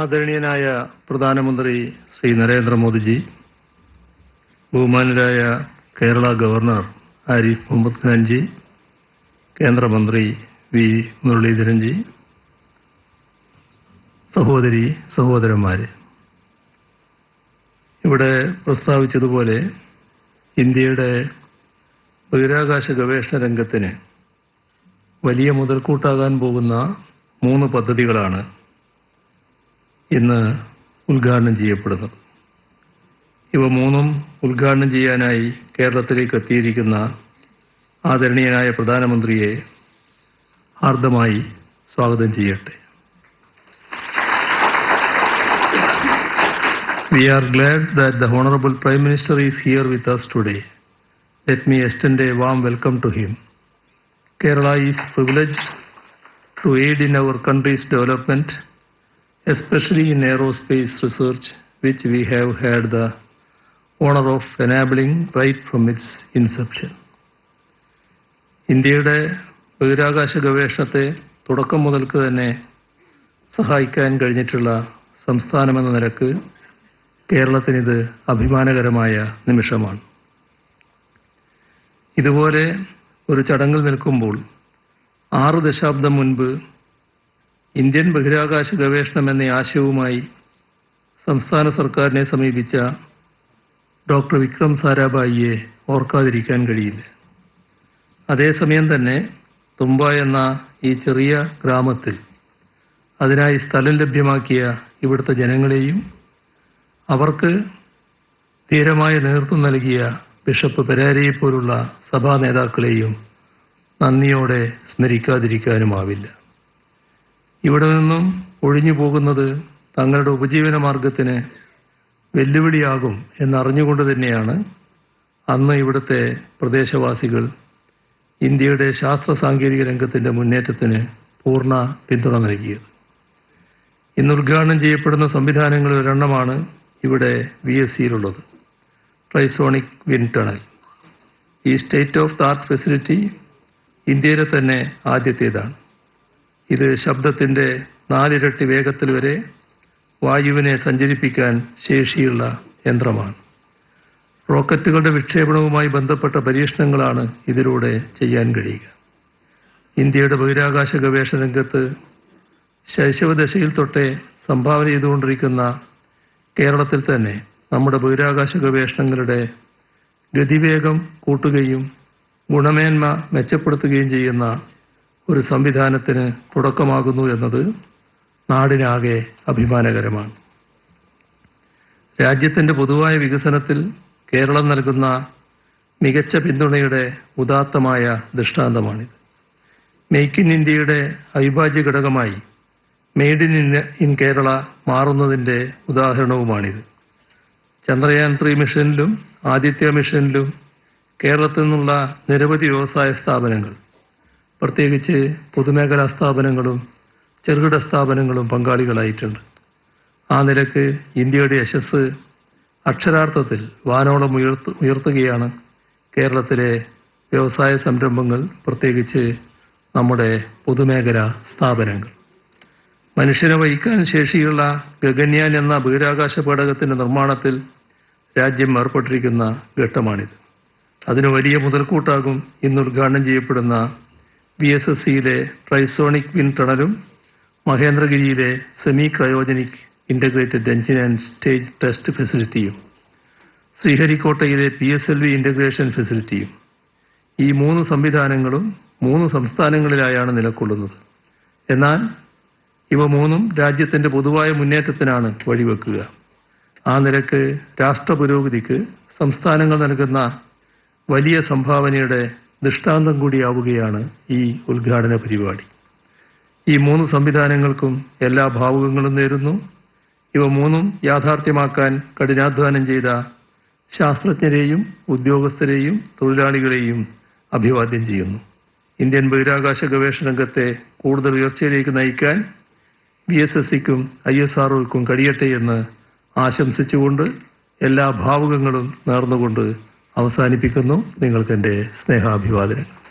ആദരണീയനായ പ്രധാനമന്ത്രി ശ്രീ നരേന്ദ്രമോദിജി ബഹുമാനരായ കേരള ഗവർണർ ആരിഫ് മുഹമ്മദ് ഖാൻജി കേന്ദ്രമന്ത്രി വി. മുരളീധരൻജി സഹോദരി സഹോദരന്മാരെ. ഇവിടെ പ്രസ്താവിച്ചതുപോലെ ഇന്ത്യയുടെ ബഹിരാകാശ ഗവേഷണ രംഗത്തിന് വലിയ മുതൽക്കൂട്ടാകാൻ പോകുന്ന മൂന്ന് പദ്ധതികളാണ് ഇന്ന് ഉദ്ഘാടനം ചെയ്യപ്പെടുന്നത് ഇവ മൂന്നും ഉദ്ഘാടനം ചെയ്യാനായി കേരളത്തിലേക്ക് എത്തിയിരിക്കുന്ന ആദരണീയനായ പ്രധാനമന്ത്രിയെ ആർദ്രമായി സ്വാഗതം ചെയ്യട്ടെ We are glad that the Honorable Prime Minister is here with us today. Let me extend a warm welcome to him. Kerala is privileged to aid in our country's development, especially in aerospace research, which we have had the honor of enabling right from its inception. ഇന്ത്യയുടെ ബഹിരാകാശ ഗവേഷണത്തെ തുടക്കം മുതൽക്ക് തന്നെ സഹായിക്കാൻ കഴിഞ്ഞിട്ടുള്ള സംസ്ഥാനമെന്ന നിലയ്ക്ക് കേരളത്തിനിത് അഭിമാനകരമായ നിമിഷമാണ് ഇതുപോലെ ഒരു ചടങ്ങിൽ നിൽക്കുമ്പോൾ ആറ് ദശാബ്ദം മുൻപ് ഇന്ത്യൻ ബഹിരാകാശ ഗവേഷണം എന്ന ആശയവുമായി സംസ്ഥാന സർക്കാരിനെ സമീപിച്ച ഡോക്ടർ വിക്രം സാരാഭായിയെ ഓർക്കാതിരിക്കാൻ കഴിയില്ല. അതേസമയം തന്നെ തുമ്പ എന്ന ഈ ചെറിയ ഗ്രാമത്തിൽ അതിനായി സ്ഥലം ലഭ്യമാക്കിയ ഇവിടുത്തെ ജനങ്ങളെയും അവർക്ക് ധീരമായ നേതൃത്വം നൽകിയ ബിഷപ്പ് പെരാരയെ പോലുള്ള സഭാ നേതാക്കളെയും നന്ദിയോടെ സ്മരിക്കാതിരിക്കാനുമാവില്ല. ഇവിടെ നിന്നും ഒഴിഞ്ഞു പോകുന്നത് തങ്ങളുടെ ഉപജീവന മാർഗത്തിന് വെല്ലുവിളിയാകും എന്നറിഞ്ഞുകൊണ്ട് തന്നെയാണ് അന്ന് ഇവിടുത്തെ പ്രദേശവാസികൾ ഇന്ത്യയുടെ ശാസ്ത്ര സാങ്കേതിക രംഗത്തിന്റെ മുന്നേറ്റത്തിന് പൂർണ പിന്തുണ നൽകിയത്. ഇന്ന് ഉദ്ഘാടനം ചെയ്യപ്പെടുന്ന സംവിധാനങ്ങളിൽ ഒരെണ്ണമാണ് ഇവിടെ വി എസ് സിയിലുള്ളത് ട്രൈസോണിക് വിൻഡ് ടണൽ. ഈ state of the art facility ഇന്ത്യയിലെ തന്നെ ആദ്യത്തേതാണ്. ഇത് ശബ്ദത്തിന്റെ നാലിരട്ടി വേഗത്തിൽ വരെ വായുവിനെ സഞ്ചരിപ്പിക്കാൻ ശേഷിയുള്ള യന്ത്രമാണ്. റോക്കറ്റുകളുടെ വിക്ഷേപണവുമായി ബന്ധപ്പെട്ട പരീക്ഷണങ്ങളാണ് ഇതിലൂടെ ചെയ്യാൻ കഴിയുക. ഇന്ത്യയുടെ ബഹിരാകാശ ഗവേഷണ രംഗത്ത് ശൈശവദശയിൽ തൊട്ടേ സംഭാവന ചെയ്തുകൊണ്ടിരിക്കുന്ന കേരളത്തിൽ തന്നെ നമ്മുടെ ബഹിരാകാശ ഗവേഷണങ്ങളുടെ ഗതിവേഗം കൂട്ടുകയും ഗുണമേന്മ മെച്ചപ്പെടുത്തുകയും ചെയ്യുന്ന ഒരു സംവിധാനത്തിന് തുടക്കമാകുന്നു എന്നത് നാടിനാകെ അഭിമാനകരമാണ്. രാജ്യത്തിന്റെ പൊതുവായ വികസനത്തിൽ കേരളം നൽകുന്ന മികച്ച പിന്തുണയുടെ ഉദാത്തമായ ദൃഷ്ടാന്തമാണിത്. മെയ്ക്ക് ഇൻ ഇന്ത്യയുടെ അവിഭാജ്യ ഘടകമായി മെയ്ഡ് ഇൻ ഇൻ കേരള മാറുന്നതിന്റെ ഉദാഹരണവുമാണിത്. ചന്ദ്രയാൻ ത്രീ മിഷനിലും ആദിത്യ മിഷനിലും കേരളത്തിൽ നിന്നുള്ള നിരവധി വ്യവസായ സ്ഥാപനങ്ങൾ പ്രത്യേകിച്ച് പൊതുമേഖലാ സ്ഥാപനങ്ങളും ചെറുകിട സ്ഥാപനങ്ങളും പങ്കാളികളായിട്ടുണ്ട്. ആ നിലയ്ക്ക് ഇന്ത്യയുടെ യശസ് അക്ഷരാർത്ഥത്തിൽ വാനോളം ഉയർത്ത് ഉയർത്തുകയാണ്. കേരളത്തിലെ വ്യവസായ സംരംഭങ്ങൾ പ്രത്യേകിച്ച് നമ്മുടെ പൊതുമേഖലാ സ്ഥാപനങ്ങൾ. മനുഷ്യനെ വഹിക്കാൻ ശേഷിയുള്ള ഗഗന്യാൻ എന്ന ബഹിരാകാശ പേടകത്തിന്റെ നിർമ്മാണത്തിൽ രാജ്യം ഏർപ്പെട്ടിരിക്കുന്ന ഘട്ടമാണിത്. അതിന് വലിയ മുതൽക്കൂട്ടാകും ഇന്ന് ഉദ്ഘാടനം ചെയ്യപ്പെടുന്ന വി എസ് എസ് സിയിലെ ട്രൈസോണിക് വിൻ ടണലും മഹേന്ദ്രഗിരിയിലെ semi cryogenic integrated engine and stage test ഫെസിലിറ്റിയും ശ്രീഹരിക്കോട്ടയിലെ P S L V integration ഫെസിലിറ്റിയും ഈ മൂന്ന് സംവിധാനങ്ങളും മൂന്ന് സംസ്ഥാനങ്ങളിലായാണ് നിലകൊള്ളുന്നത് എന്നാൽ ഇവ മൂന്നും രാജ്യത്തിന്റെ പൊതുവായ മുന്നേറ്റത്തിനാണ് വഴിവെക്കുക. ആ നിരക്ക് രാഷ്ട്ര പുരോഗതിക്ക് സംസ്ഥാനങ്ങൾ നൽകുന്ന വലിയ സംഭാവനയുടെ ദൃഷ്ടാന്തം കൂടിയാവുകയാണ് ഈ ഉദ്ഘാടന പരിപാടി. ഈ മൂന്ന് സംവിധാനങ്ങൾക്കും എല്ലാ ഭാവുകങ്ങളും നേരുന്നു. ഇവ മൂന്നും യാഥാർത്ഥ്യമാക്കാൻ കഠിനാധ്വാനം ചെയ്ത ശാസ്ത്രജ്ഞരെയും ഉദ്യോഗസ്ഥരെയും തൊഴിലാളികളെയും അഭിവാദ്യം ചെയ്യുന്നു. ഇന്ത്യൻ ബഹിരാകാശ ഗവേഷണ രംഗത്തെ കൂടുതൽ ഉയർച്ചയിലേക്ക് നയിക്കാൻ ബി എസ് എസ് സിക്കും ഐ എസ് ആർഒക്കും കഴിയട്ടെ എന്ന് ആശംസിച്ചുകൊണ്ട് എല്ലാ ഭാവുകങ്ങളും നേർന്നുകൊണ്ട് അവസാനിപ്പിക്കുന്നു. നിങ്ങൾക്ക് എന്റെ സ്നേഹാഭിവാദനങ്ങൾ.